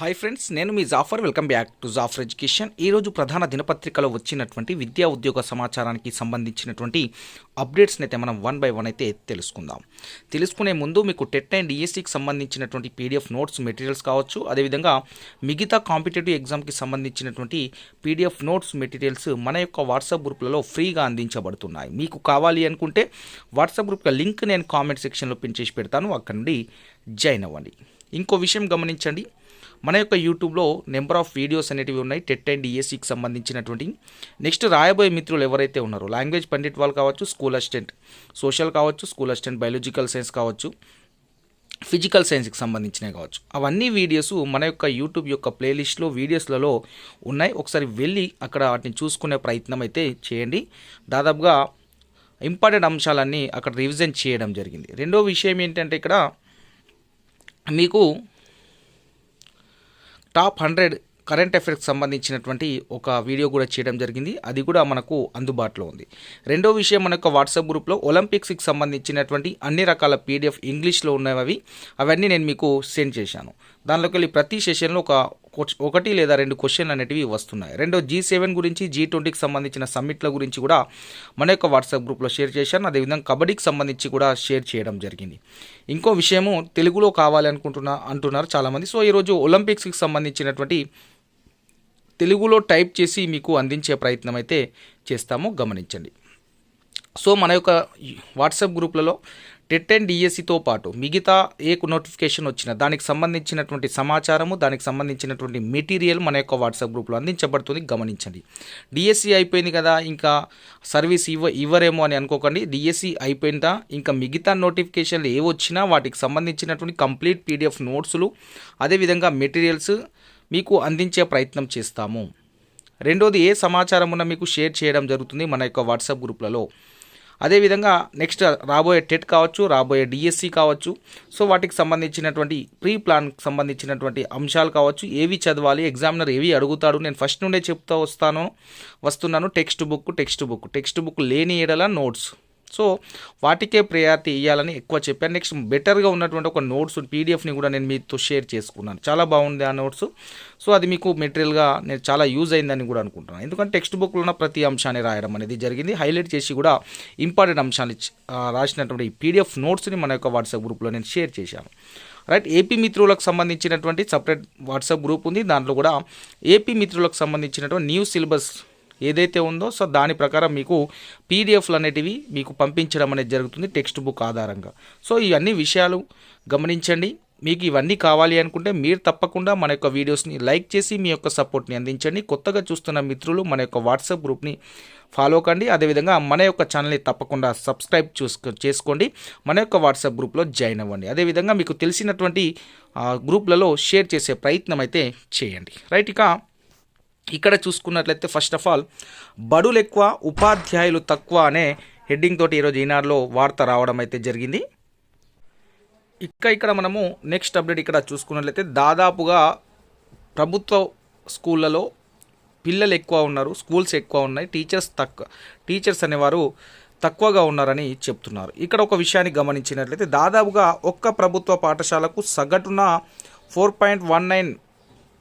Hi friends నేను మీ Jafar welcome back to Jafar education ఈరోజు ప్రధాన దినపత్రికలో వచ్చినటువంటి విద్యా ఉద్యోగ సమాచారానికి సంబంధించినటువంటి అప్డేట్స్ని అయితే మనం వన్ బై వన్ అయితే తెలుసుకుందాం. తెలుసుకునే ముందు మీకు టెట్ అండ్ డిఎస్సికి సంబంధించినటువంటి పీడిఎఫ్ నోట్స్ మెటీరియల్స్ కావచ్చు. అదేవిధంగా మిగతా కాంపిటేటివ్ ఎగ్జామ్కి సంబంధించినటువంటి పీడిఎఫ్ నోట్స్ మెటీరియల్స్ మన యొక్క వాట్సాప్ గ్రూప్లలో ఫ్రీగా అందించబడుతున్నాయి. మీకు కావాలి అనుకుంటే వాట్సాప్ గ్రూప్ లింక్ నేను కామెంట్ సెక్షన్లో పిన్ చేసి పెడతాను. అక్కడ నుండి జాయిన్ అవ్వండి. ఇంకో విషయం గమనించండి. మన యొక్క యూట్యూబ్లో నెంబర్ ఆఫ్ వీడియోస్ అనేటివి ఉన్నాయి. టెట్ అండ్ ఈఎస్సికి సంబంధించినటువంటి. నెక్స్ట్ రాయబోయే మిత్రులు ఎవరైతే ఉన్నారో లాంగ్వేజ్ పండిట్ వాళ్ళు కావచ్చు స్కూల్ అసిస్టెంట్ సోషల్ కావచ్చు స్కూల్ అసిస్టెంట్ బయాలజికల్ సైన్స్ కావచ్చు ఫిజికల్ సైన్స్కి సంబంధించినవి కావచ్చు. అవన్నీ వీడియోస్ మన యొక్క యూట్యూబ్ యొక్క ప్లేలిస్ట్లో వీడియోస్లలో ఉన్నాయి. ఒకసారి వెళ్ళి అక్కడ వాటిని చూసుకునే ప్రయత్నం అయితే చేయండి. దాదాపుగా ఇంపార్టెంట్ అంశాలన్నీ అక్కడ రివిజన్ చేయడం జరిగింది. రెండో విషయం ఏంటంటే ఇక్కడ మీకు టాప్ హండ్రెడ్ కరెంట్ అఫైర్స్కి సంబంధించినటువంటి ఒక వీడియో కూడా చేయడం జరిగింది. అది కూడా మనకు అందుబాటులో ఉంది. రెండో విషయం మన యొక్క వాట్సాప్ గ్రూప్లో ఒలింపిక్స్కి సంబంధించినటువంటి అన్ని రకాల పీడిఎఫ్ ఇంగ్లీష్లో ఉన్నవి. అవి అవన్నీ నేను మీకు సెండ్ చేశాను. దానిలోకి వెళ్ళి ప్రతి సెషన్లో ఒక ఒకటి లేదా రెండు క్వశ్చన్లు అనేటివి వస్తున్నాయి. రెండో జీ సెవెన్ గురించి జీ ట్వంటీకి సంబంధించిన సమ్మిట్ల గురించి కూడా మన యొక్క వాట్సాప్ గ్రూప్లో షేర్ చేశాను. అదేవిధంగా కబడ్డీకి సంబంధించి కూడా షేర్ చేయడం జరిగింది. ఇంకో విషయము తెలుగులో కావాలి అనుకుంటున్నా అంటున్నారు చాలామంది. సో ఈరోజు ఒలింపిక్స్కి సంబంధించినటువంటి తెలుగులో టైప్ చేసి మీకు అందించే ప్రయత్నం అయితే చేస్తాము. గమనించండి. సో మన యొక్క వాట్సాప్ గ్రూప్లలో టెట్ అండ్ డిఎస్సితో పాటు మిగతా ఏ నోటిఫికేషన్ వచ్చినా దానికి సంబంధించినటువంటి సమాచారము దానికి సంబంధించినటువంటి మెటీరియల్ మన యొక్క వాట్సాప్ గ్రూప్లో అందించబడుతుంది. గమనించండి. డిఎస్సి అయిపోయింది కదా ఇంకా సర్వీస్ ఇవ్వ ఇవ్వరేమో అని అనుకోకండి. డిఎస్సి అయిపోయిందా ఇంకా మిగతా నోటిఫికేషన్లు ఏ వచ్చినా వాటికి సంబంధించినటువంటి కంప్లీట్ పీడిఎఫ్ నోట్స్లు అదేవిధంగా మెటీరియల్స్ మీకు అందించే ప్రయత్నం చేస్తాము. రెండోది ఏ సమాచారం ఉన్నా మీకు షేర్ చేయడం జరుగుతుంది? మన యొక్క వాట్సాప్ గ్రూప్లలో. అదేవిధంగా నెక్స్ట్ రాబోయే టెట్ కావచ్చు రాబోయే డిఎస్సి కావచ్చు. సో వాటికి సంబంధించినటువంటి ప్రీ ప్లాన్కి సంబంధించినటువంటి అంశాలు కావచ్చు. ఏవి చదవాలి ఎగ్జామినర్ ఏవి అడుగుతాడు నేను ఫస్ట్ నుండే చెప్తా వస్తాను వస్తున్నాను. Text book text book text book లేని ఏడల నోట్స్. సో వాటికే ప్రయారిటీ ఇవ్వాలని ఎక్కువ చెప్పాను. నెక్స్ట్ బెటర్గా ఉన్నటువంటి ఒక నోట్స్ పీడిఎఫ్ని కూడా నేను మీతో షేర్ చేసుకున్నాను. చాలా బాగుంది ఆ నోట్స్ సో అది మీకు మెటీరియల్గా నేను చాలా యూజ్ అయిందని కూడా అనుకుంటున్నాను. ఎందుకంటే టెక్స్ట్ బుక్లో ఉన్న ప్రతి అంశాన్ని రాయడం అనేది జరిగింది. హైలైట్ చేసి కూడా ఇంపార్టెంట్ అంశాలు రాసినటువంటి ఈ పీడిఎఫ్ నోట్స్ని మన యొక్క వాట్సాప్ గ్రూప్లో నేను షేర్ చేశాను. రైట్ ఏపీ మిత్రులకు సంబంధించినటువంటి సపరేట్ వాట్సాప్ గ్రూప్ ఉంది. దాంట్లో కూడా ఏపీ మిత్రులకు సంబంధించినటువంటి న్యూ సిలబస్ ఏదైతే ఉందో సో దాని ప్రకారం మీకు పీడిఎఫ్లు అనేటివి మీకు పంపించడం అనేది జరుగుతుంది టెక్స్ట్ బుక్ ఆధారంగా. సో ఇవన్నీ విషయాలు గమనించండి. మీకు ఇవన్నీ కావాలి అనుకుంటే మీరు తప్పకుండా మన యొక్క వీడియోస్ని లైక్ చేసి మీ యొక్క సపోర్ట్ని అందించండి. కొత్తగా చూస్తున్న మిత్రులు మన యొక్క వాట్సాప్ గ్రూప్ని ఫాలో కండి. అదేవిధంగా మన యొక్క ఛానల్ని తప్పకుండా సబ్స్క్రైబ్ చూసుకో చేసుకోండి. మన యొక్క వాట్సాప్ గ్రూప్లో జాయిన్ అవ్వండి. అదేవిధంగా మీకు తెలిసినటువంటి గ్రూప్లలో షేర్ చేసే ప్రయత్నం అయితే చేయండి. రైట్ ఇక ఇక్కడ చూసుకున్నట్లయితే ఫస్ట్ ఆఫ్ ఆల్ బడులు ఎక్కువ ఉపాధ్యాయులు తక్కువ అనే హెడ్డింగ్ తోటి ఈరోజు ఈనాడులో వార్త రావడం అయితే జరిగింది. ఇక ఇక్కడ మనము నెక్స్ట్ అప్డేట్ ఇక్కడ చూసుకున్నట్లయితే దాదాపుగా ప్రభుత్వ స్కూళ్ళలో పిల్లలు ఎక్కువ ఉన్నారు స్కూల్స్ ఎక్కువ ఉన్నాయి టీచర్స్ తక్కువ టీచర్స్ అనేవారు తక్కువగా ఉన్నారని చెప్తున్నారు. ఇక్కడ ఒక విషయాన్ని గమనించినట్లయితే దాదాపుగా ఒక్క ప్రభుత్వ పాఠశాలకు సగటున four point one nine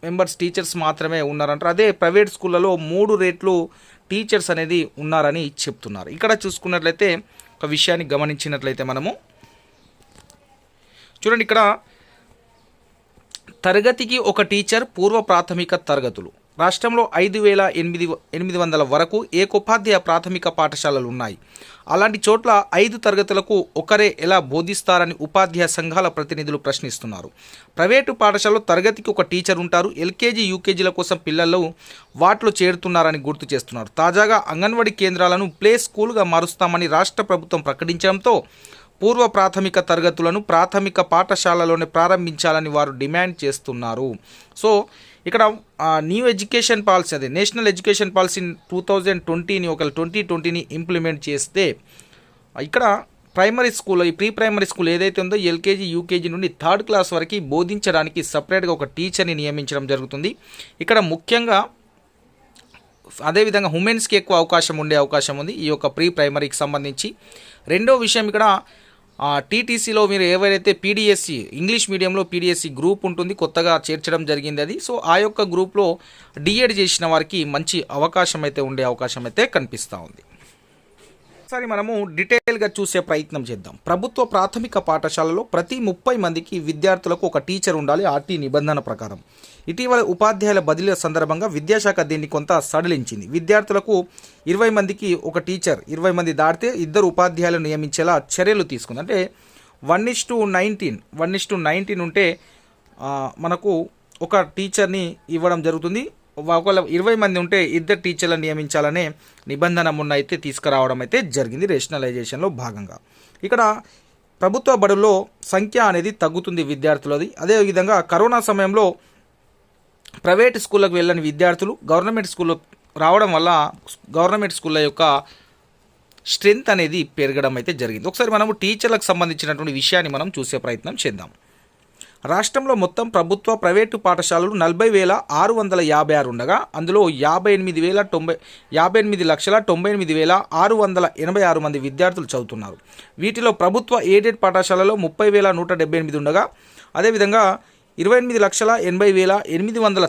members teachers మాత్రమే ఉన్నారంటారు. అదే ప్రైవేట్ స్కూళ్ళలో మూడు రేట్లు టీచర్స్ అనేది ఉన్నారని చెప్తున్నారు. ఇక్కడ చూసుకున్నట్లయితే ఒక విషయాన్ని గమనించినట్లయితే మనము. చూడండి ఇక్కడ తరగతికి ఒక టీచర్ పూర్వ ప్రాథమిక తరగతులు. రాష్ట్రంలో ఐదు వేల ఎనిమిది ఎనిమిది వందల వరకు ఏకోపాధ్యాయ ప్రాథమిక పాఠశాలలు ఉన్నాయి అలాంటి చోట్ల ఐదు తరగతులకు ఒకరే ఎలా బోధిస్తారని ఉపాధ్యాయ సంఘాల ప్రతినిధులు ప్రశ్నిస్తున్నారు. ప్రైవేటు పాఠశాలలో తరగతికి ఒక టీచర్ ఉంటారు. ఎల్కేజీ యూకేజీల కోసం పిల్లలు వాటిలో చేరుతున్నారని గుర్తు చేస్తున్నారు. తాజాగా అంగన్వాడీ కేంద్రాలను ప్లే స్కూల్గా మారుస్తామని రాష్ట్ర ప్రభుత్వం ప్రకటించడంతో పూర్వ ప్రాథమిక తరగతులను ప్రాథమిక పాఠశాలలోనే ప్రారంభించాలని వారు డిమాండ్ చేస్తున్నారు. సో ఇక్కడ న్యూ ఎడ్యుకేషన్ పాలసీ అదే national education policy two thousand ట్వంటీని ఒక ట్వంటీ ట్వంటీని ఇంప్లిమెంట్ చేస్తే ఇక్కడ ప్రైమరీ స్కూల్ ఈ ప్రీ ప్రైమరీ స్కూల్ ఏదైతే ఉందో ఎల్కేజీ యూకేజీ నుండి థర్డ్ క్లాస్ వరకు బోధించడానికి సపరేట్గా ఒక టీచర్ని నియమించడం జరుగుతుంది. ఇక్కడ ముఖ్యంగా అదేవిధంగా ఉమెన్స్కి ఎక్కువ అవకాశం ఉండే అవకాశం ఉంది ఈ యొక్క ప్రీ ప్రైమరీకి సంబంధించి. రెండో విషయం ఇక్కడ టీటీసీలో మీరు ఏవైతే పీడిఎస్సి ఇంగ్లీష్ మీడియంలో పీడిఎస్సి గ్రూప్ ఉంటుంది కొత్తగా చేర్చడం జరిగింది అది. సో ఆ యొక్క గ్రూప్లో డిఎడ్ చేసిన వారికి మంచి అవకాశం అయితే ఉండే అవకాశం అయితే కనిపిస్తూ ఉంది. ఒకసారి మనము డీటెయిల్గా చూసే ప్రయత్నం చేద్దాం. ప్రభుత్వ ప్రాథమిక పాఠశాలలో ప్రతి ముప్పై మందికి విద్యార్థులకు ఒక టీచర్ ఉండాలి ఆర్టీ నిబంధన ప్రకారం. ఇటీవల ఉపాధ్యాయుల బదిలీల సందర్భంగా విద్యాశాఖ దీన్ని కొంత సడలించింది. విద్యార్థులకు ఇరవై మందికి ఒక టీచర్ ఇరవై మంది దాటితే ఇద్దరు ఉపాధ్యాయులను నియమించేలా చర్యలు తీసుకుంది. అంటే one is to nineteen one is to nineteen ఉంటే మనకు ఒక టీచర్ని ఇవ్వడం జరుగుతుంది. ఒకవేళ ఇరవై మంది ఉంటే ఇద్దరు టీచర్లను నియమించాలనే నిబంధన మొన్న అయితే తీసుకురావడం అయితే జరిగింది రేషనలైజేషన్లో భాగంగా. ఇక్కడ ప్రభుత్వ బడుల్లో సంఖ్య అనేది తగ్గుతుంది విద్యార్థులది. అదేవిధంగా కరోనా సమయంలో ప్రైవేట్ స్కూళ్ళకు వెళ్ళని విద్యార్థులు గవర్నమెంట్ స్కూల్లో రావడం వల్ల గవర్నమెంట్ స్కూళ్ళ యొక్క స్ట్రెంత్ అనేది పెరగడం అయితే జరిగింది. ఒకసారి మనము టీచర్లకు సంబంధించినటువంటి విషయాన్ని మనం చూసే ప్రయత్నం చేద్దాం. రాష్ట్రంలో మొత్తం ప్రభుత్వ ప్రైవేటు పాఠశాలలు నలభై వేల ఆరు వందల యాభై ఆరు ఉండగా అందులో యాభై ఎనిమిది వేల తొంభై యాభై ఎనిమిది లక్షల తొంభై ఎనిమిది వేల ఆరు వందల ఎనభై ఆరు మంది విద్యార్థులు చదువుతున్నారు. వీటిలో ప్రభుత్వ ఎయిడెడ్ పాఠశాలలో ముప్పై వేల నూట డెబ్బై ఎనిమిది ఉండగా అదేవిధంగా ఇరవై ఎనిమిది లక్షల ఎనభై వేల ఎనిమిది వందల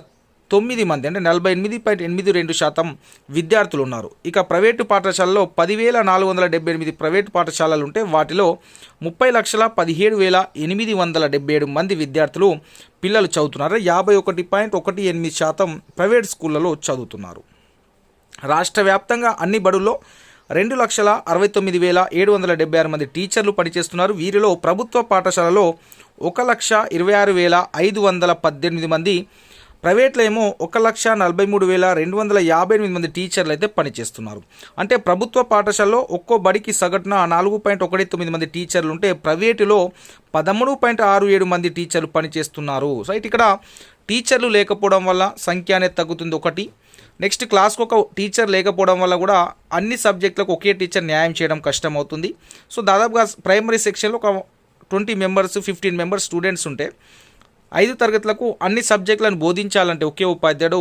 తొమ్మిది మంది అంటే నలభై ఎనిమిది పాయింట్ ఎనిమిది రెండు శాతం విద్యార్థులు ఉన్నారు ఇక ప్రైవేటు పాఠశాలలో పదివేల నాలుగు వందల డెబ్బై ఎనిమిది ప్రైవేటు పాఠశాలలు ఉంటే వాటిలో ముప్పై లక్షల పదిహేడు వేల ఎనిమిది వందల డెబ్బై ఏడు మంది విద్యార్థులు పిల్లలు చదువుతున్నారు. యాభై ఒకటి పాయింట్ ఒకటి ఎనిమిది శాతం ప్రైవేట్ స్కూళ్ళలో చదువుతున్నారు. రాష్ట్ర వ్యాప్తంగా అన్ని బడుల్లో రెండు లక్షల అరవై తొమ్మిది వేల ఏడు వందల డెబ్బై ఆరు మంది టీచర్లు పనిచేస్తున్నారు. వీరిలో ప్రభుత్వ పాఠశాలలో ఒక లక్ష ఇరవై ఆరు వేల ఐదు వందల పద్దెనిమిది మంది ప్రైవేట్లో ఏమో ఒక లక్ష నలభై మూడు వేల రెండు వందల యాభై ఎనిమిది మంది టీచర్లు అయితే పనిచేస్తున్నారు. అంటే ప్రభుత్వ పాఠశాలలో ఒక్కో బడికి సగటున నాలుగు పాయింట్ ఒకటి తొమ్మిది మంది టీచర్లు ఉంటే ప్రైవేటులో పదమూడు పాయింట్ ఆరు ఏడు మంది టీచర్లు పనిచేస్తున్నారు. సో ఇక్కడ టీచర్లు లేకపోవడం వల్ల సంఖ్య అనేది తగ్గుతుంది ఒకటి. నెక్స్ట్ క్లాస్కి ఒక టీచర్ లేకపోవడం వల్ల కూడా అన్ని సబ్జెక్టులకు ఒకే టీచర్ న్యాయం చేయడం కష్టమవుతుంది. సో దాదాపుగా ప్రైమరీ సెక్షన్లో ఒక twenty members fifteen members students ఉంటే ఐదు తరగతులకు అన్ని సబ్జెక్టులను బోధించాలంటే ఒకే ఉపాధ్యాయుడు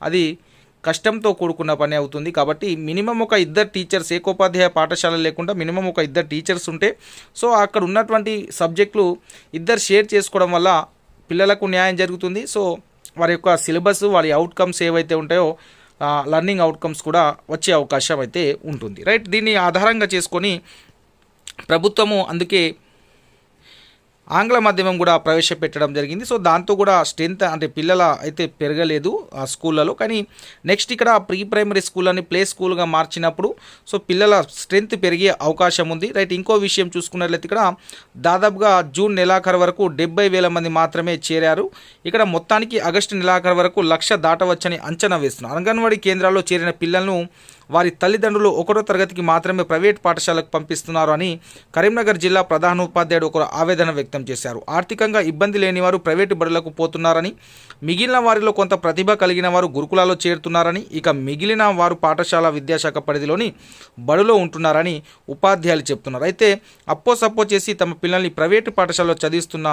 అది కష్టంతో కూడుకున్న పని అవుతుంది. కాబట్టి మినిమం ఒక ఇద్దరు టీచర్స్ ఏకోపాధ్యాయ పాఠశాల లేకుండా మినిమం ఒక ఇద్దరు టీచర్స్ ఉంటే సో అక్కడ ఉన్నటువంటి సబ్జెక్టులు ఇద్దరు షేర్ చేసుకోవడం వల్ల పిల్లలకు న్యాయం జరుగుతుంది. సో వారి యొక్క సిలబస్ వారి అవుట్కమ్స్ ఏవైతే ఉంటాయో లర్నింగ్ అవుట్కమ్స్ కూడా వచ్చే అవకాశం అయితే ఉంటుంది. రైట్? దీన్ని ఆధారంగా చేసుకొని ప్రభుత్వము అందుకే ఆంగ్ల మాధ్యమం కూడా ప్రవేశపెట్టడం జరిగింది. సో దాంతో కూడా స్ట్రెంత్ అంటే పిల్లల అయితే పెరగలేదు ఆ స్కూళ్ళలో. కానీ నెక్స్ట్ ఇక్కడ ప్రీ ప్రైమరీ స్కూల్ అని ప్లే స్కూల్గా మార్చినప్పుడు సో పిల్లల స్ట్రెంత్ పెరిగే అవకాశం ఉంది. రైట్ ఇంకో విషయం చూసుకున్నట్లయితే ఇక్కడ దాదాపుగా జూన్ నెలాఖరు వరకు డెబ్బై వేల మంది మాత్రమే చేరారు. ఇక్కడ మొత్తానికి ఆగస్టు నెలాఖరు వరకు లక్ష దాటవచ్చని అంచనా వేస్తున్నారు. అంగన్వాడీ కేంద్రాల్లో చేరిన పిల్లలను వారి తల్లిదండ్రులు ఒకటో తరగతికి మాత్రమే ప్రైవేట్ పాఠశాలకు పంపిస్తున్నారు అని కరీంనగర్ జిల్లా ప్రధాన ఉపాధ్యాయుడు ఒకరు ఆవేదన వ్యక్తం చేశారు. ఆర్థికంగా ఇబ్బంది లేని వారు ప్రైవేటు బడులకు పోతున్నారని మిగిలిన వారిలో కొంత ప్రతిభ కలిగిన వారు గురుకులాల్లో చేరుతున్నారని ఇక మిగిలిన వారు పాఠశాల విద్యాశాఖ పరిధిలోని బడులో ఉంటున్నారని ఉపాధ్యాయులు చెప్తున్నారు. అయితే అప్పో సప్పో చేసి తమ పిల్లల్ని ప్రైవేటు పాఠశాలలో చదివిస్తున్న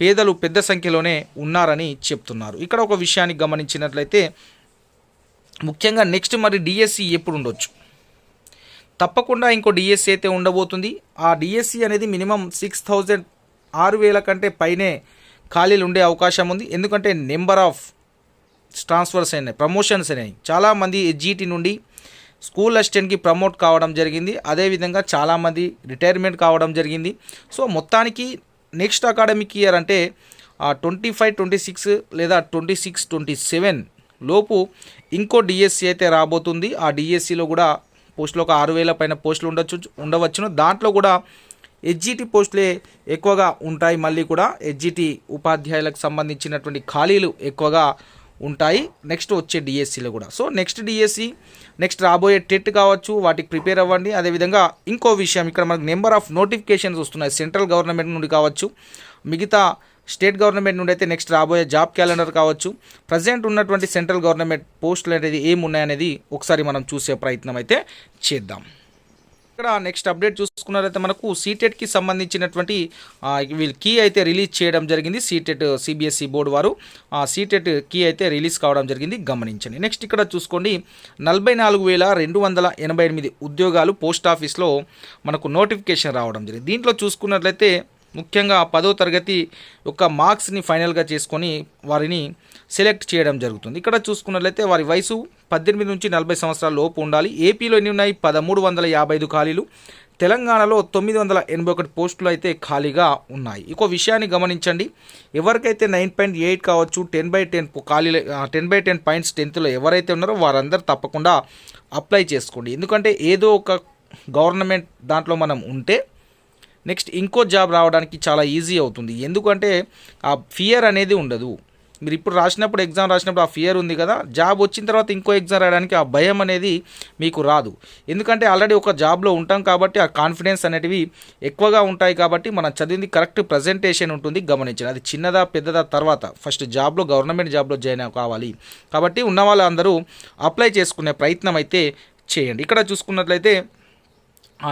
పేదలు పెద్ద సంఖ్యలోనే ఉన్నారని చెప్తున్నారు. ఇక్కడ ఒక విషయాన్ని గమనించినట్లయితే ముఖ్యంగా నెక్స్ట్ మరి డిఎస్సి ఎప్పుడు ఉండొచ్చు? తప్పకుండా ఇంకో డిఎస్సి అయితే ఉండబోతుంది. ఆ డిఎస్సి అనేది మినిమం సిక్స్ థౌజండ్ ఆరు వేల కంటే పైనే ఖాళీలు ఉండే అవకాశం ఉంది. ఎందుకంటే నెంబర్ ఆఫ్ ట్రాన్స్ఫర్స్ అయినాయి ప్రమోషన్స్ అయినాయి. చాలామంది ఎస్జిటి నుండి స్కూల్ అసిస్టెంట్కి ప్రమోట్ కావడం జరిగింది. అదేవిధంగా చాలామంది రిటైర్మెంట్ కావడం జరిగింది. సో మొత్తానికి నెక్స్ట్ అకాడమిక్ ఇయర్ అంటే ట్వంటీ ఫైవ్ ట్వంటీ సిక్స్ లేదా ట్వంటీ సిక్స్ ట్వంటీ సెవెన్ లోపు ఇంకో డిఎస్సి అయితే రాబోతుంది. ఆ డిఎస్సిలో కూడా పోస్టులు ఒక ఆరు వేల పైన పోస్టులు ఉండొచ్చు ఉండవచ్చును. దాంట్లో కూడా హెచ్జిటి పోస్టులే ఎక్కువగా ఉంటాయి. మళ్ళీ కూడా హెచ్జిటి ఉపాధ్యాయులకు సంబంధించినటువంటి ఖాళీలు ఎక్కువగా ఉంటాయి. నెక్స్ట్ వచ్చే డిఎస్సిలో కూడా. సో నెక్స్ట్ డిఎస్సి నెక్స్ట్ రాబోయే టెట్ కావచ్చు వాటికి ప్రిపేర్ అవ్వండి. అదేవిధంగా ఇంకో విషయం ఇక్కడ మనకు నెంబర్ ఆఫ్ నోటిఫికేషన్స్ వస్తున్నాయి. సెంట్రల్ గవర్నమెంట్ నుండి కావచ్చు. మిగతా స్టేట్ గవర్నమెంట్ నుండి అయితే నెక్స్ట్ రాబోయే జాబ్ క్యాలెండర్ కావచ్చు. ప్రజెంట్ ఉన్నటువంటి సెంట్రల్ గవర్నమెంట్ పోస్టులు అనేది ఏమున్నాయనేది ఒకసారి మనం చూసే ప్రయత్నం అయితే చేద్దాం. ఇక్కడ నెక్స్ట్ అప్డేట్ చూసుకున్నారైతే మనకు సీటెట్కి సంబంధించినటువంటి వీళ్ళు కీ అయితే రిలీజ్ చేయడం జరిగింది. సీటెట్ సిబిఎస్ఈ బోర్డు వారు ఆ సీటెట్ కీ అయితే రిలీజ్ కావడం జరిగింది. గమనించండి. నెక్స్ట్ ఇక్కడ చూసుకోండి. నలభై నాలుగు వేల రెండు వందల ఎనభై ఎనిమిది ఉద్యోగాలు పోస్ట్ ఆఫీస్లో మనకు నోటిఫికేషన్ రావడం జరిగింది. దీంట్లో చూసుకున్నట్లయితే ముఖ్యంగా పదో తరగతి యొక్క మార్క్స్ని ఫైనల్గా చేసుకొని వారిని సెలెక్ట్ చేయడం జరుగుతుంది. ఇక్కడ చూసుకున్నట్లయితే వారి వయసు పద్దెనిమిది నుంచి నలభై సంవత్సరాల లోపు ఉండాలి. ఏపీలో ఎన్ని ఉన్నాయి? పదమూడు వందల యాభై ఐదు ఖాళీలు. తెలంగాణలో తొమ్మిది వందల ఎనభై ఒకటి పోస్టులు అయితే ఖాళీగా ఉన్నాయి. ఇంకో విషయాన్ని గమనించండి. ఎవరికైతే నైన్ పాయింట్ ఎయిట్ కావచ్చు టెన్ బై టెన్ ఖాళీలు టెన్ బై టెన్ పాయింట్స్ టెన్త్లో ఎవరైతే ఉన్నారో వారందరూ తప్పకుండా అప్లై చేసుకోండి. ఎందుకంటే ఏదో ఒక గవర్నమెంట్ దాంట్లో మనం ఉంటే నెక్స్ట్ ఇంకో జాబ్ రావడానికి చాలా ఈజీ అవుతుంది. ఎందుకంటే ఆ ఫియర్ అనేది ఉండదు. మీరు ఇప్పుడు రాసినప్పుడు ఎగ్జామ్ రాసినప్పుడు ఆ ఫియర్ ఉంది కదా జాబ్ వచ్చిన తర్వాత ఇంకో ఎగ్జామ్ రాయడానికి ఆ భయం అనేది మీకు రాదు. ఎందుకంటే ఆల్రెడీ ఒక జాబ్లో ఉంటాం కాబట్టి ఆ కాన్ఫిడెన్స్ అనేటివి ఎక్కువగా ఉంటాయి కాబట్టి మనం చదివింది కరెక్ట్ ప్రజెంటేషన్ ఉంటుంది గమనించండి అది చిన్నదా పెద్దదా తర్వాత ఫస్ట్ జాబ్లో గవర్నమెంట్ జాబ్లో జాయిన్ కావాలి. కాబట్టి ఉన్న వాళ్ళందరూ అప్లై చేసుకునే ప్రయత్నం అయితే చేయండి. ఇక్కడ చూసుకున్నట్లయితే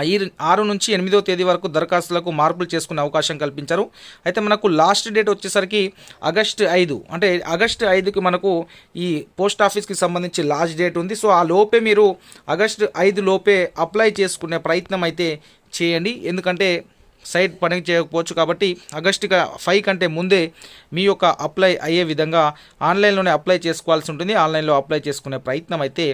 ఈ ఆరు నుంచి ఎనిమిదో తేదీ వరకు దరఖాస్తులకు మార్పులు చేసుకునే అవకాశం కల్పించారు. అయితే మనకు లాస్ట్ డేట్ వచ్చేసరికి ఆగస్ట్ ఐదు. అంటే ఆగస్ట్ ఐదుకి మనకు ఈ పోస్ట్ ఆఫీస్కి సంబంధించి లాస్ట్ డేట్ ఉంది. సో ఆ లోపే మీరు ఆగస్ట్ ఐదు లోపే అప్లై చేసుకునే ప్రయత్నం అయితే చేయండి. ఎందుకంటే సైట్ పని చేయకపోవచ్చు కాబట్టి ఆగస్టుగా ఫైవ్ కంటే ముందే మీ యొక్క అప్లై అయ్యే విధంగా ఆన్లైన్లోనే అప్లై చేసుకోవాల్సి ఉంటుంది. ఆన్లైన్లో అప్లై చేసుకునే ప్రయత్నం అయితే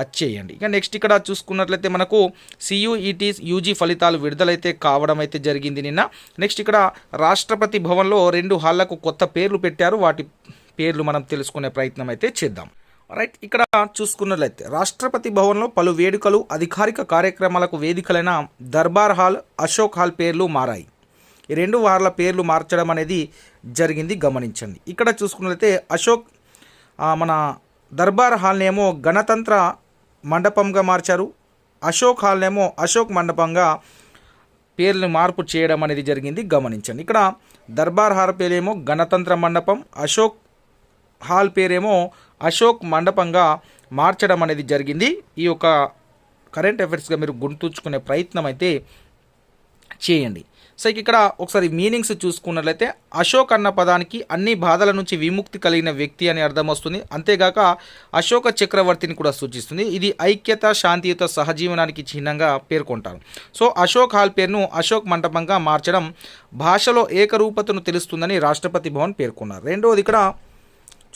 అది చేయండి. ఇక నెక్స్ట్ ఇక్కడ చూసుకున్నట్లయితే మనకు సియుఈటీ యూజీ ఫలితాలు విడుదలైతే కావడం అయితే జరిగింది నిన్న. నెక్స్ట్ ఇక్కడ రాష్ట్రపతి భవన్లో రెండు హాళ్ళకు కొత్త పేర్లు పెట్టారు. వాటి పేర్లు మనం తెలుసుకునే ప్రయత్నం అయితే చేద్దాం. రైట్ ఇక్కడ చూసుకున్నట్లయితే రాష్ట్రపతి భవన్లో పలు వేడుకలు అధికారిక కార్యక్రమాలకు వేదికలైన దర్బార్ హాల్ అశోక్ హాల్ పేర్లు మారాయి. ఈ రెండు వార్ల పేర్లు మార్చడం అనేది జరిగింది గమనించండి. ఇక్కడ చూసుకున్నట్లయితే అశోక్ మన దర్బార్ హాల్నేమో గణతంత్ర మండపంగా మార్చారు. అశోక్ హాల్నేమో అశోక్ మండపంగా పేర్లు మార్పు చేయడం అనేది జరిగింది గమనించండి. ఇక్కడ దర్బార్ హాల్ పేరేమో గణతంత్ర మండపం అశోక్ హాల్ పేరేమో అశోక్ మండపంగా మార్చడం అనేది జరిగింది. ఈ యొక్క కరెంట్ అఫైర్స్గా మీరు గుర్తుంచుకునే ప్రయత్నం అయితే చేయండి. సో ఇక్కడ ఒకసారి మీనింగ్స్ చూసుకున్నట్లయితే అశోక్ అన్న పదానికి అన్ని బాధల నుంచి విముక్తి కలిగిన వ్యక్తి అని అర్థం వస్తుంది. అంతేగాక అశోక చక్రవర్తిని కూడా సూచిస్తుంది. ఇది ఐక్యత శాంతియుత సహజీవనానికి చిహ్నంగా పేర్కొంటారు. సో అశోక్ హాల్ పేరును అశోక్ మంటపంగా మార్చడం భాషలో ఏకరూపతను తెలుస్తుందని రాష్ట్రపతి భవన్ పేర్కొన్నారు. రెండవది ఇక్కడ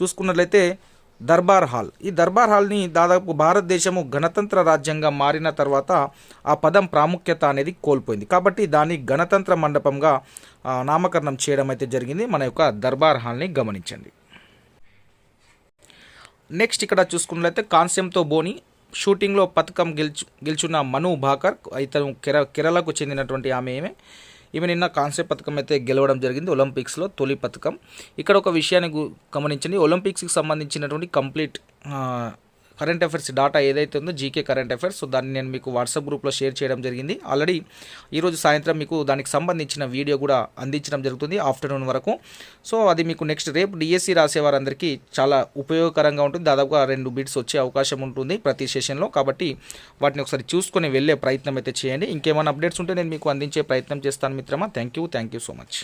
చూసుకున్నట్లయితే దర్బార్ హాల్. ఈ దర్బార్ హాల్ని దాదాపు భారతదేశము గణతంత్ర రాజ్యంగా మారిన తర్వాత ఆ పదం ప్రాముఖ్యత అనేది కోల్పోయింది. కాబట్టి దాన్ని గణతంత్ర మండపంగా నామకరణం చేయడం అయితే జరిగింది. మన యొక్క దర్బార్ హాల్ని గమనించండి. నెక్స్ట్ ఇక్కడ చూసుకున్నట్లయితే కాంస్యంతో బోని షూటింగ్లో పథకం గెలుచు గెలుచున్న మను భాకర్ ఇతను కేర కేరళకు చెందినటువంటి ఆమె ఏమే ఈమె నిన్న కాంస్య పథకం అయితే గెలవడం జరిగింది. ఒలింపిక్స్లో తొలి పథకం. ఇక్కడ ఒక విషయాన్ని గు- గమనించండి. ఒలింపిక్స్కి సంబంధించినటువంటి కంప్లీట్ కరెంట్ అఫైర్స్ డాటా ఏదైతే ఉందో జీకే కరెంట్ అఫైర్స్. సో దాన్ని నేను మీకు వాట్సాప్ గ్రూప్లో షేర్ చేయడం జరిగింది. ఆల్రెడీ ఈరోజు సాయంత్రం మీకు దానికి సంబంధించిన వీడియో కూడా అందించడం జరుగుతుంది ఆఫ్టర్నూన్ వరకు. సో అది మీకు నెక్స్ట్ రేపు డిఎస్సి రాసే వారందరికీ చాలా ఉపయోగకరంగా ఉంటుంది. దాదాపుగా రెండు బిట్స్ వచ్చే అవకాశం ఉంటుంది ప్రతి సెషన్లో. కాబట్టి వాటిని ఒకసారి చూసుకొని వెళ్ళే ప్రయత్నం అయితే చేయండి. ఇంకేమైనా అప్డేట్స్ ఉంటే నేను మీకు అందించే ప్రయత్నం చేస్తాను మిత్రమా. Thank you. Thank you so much.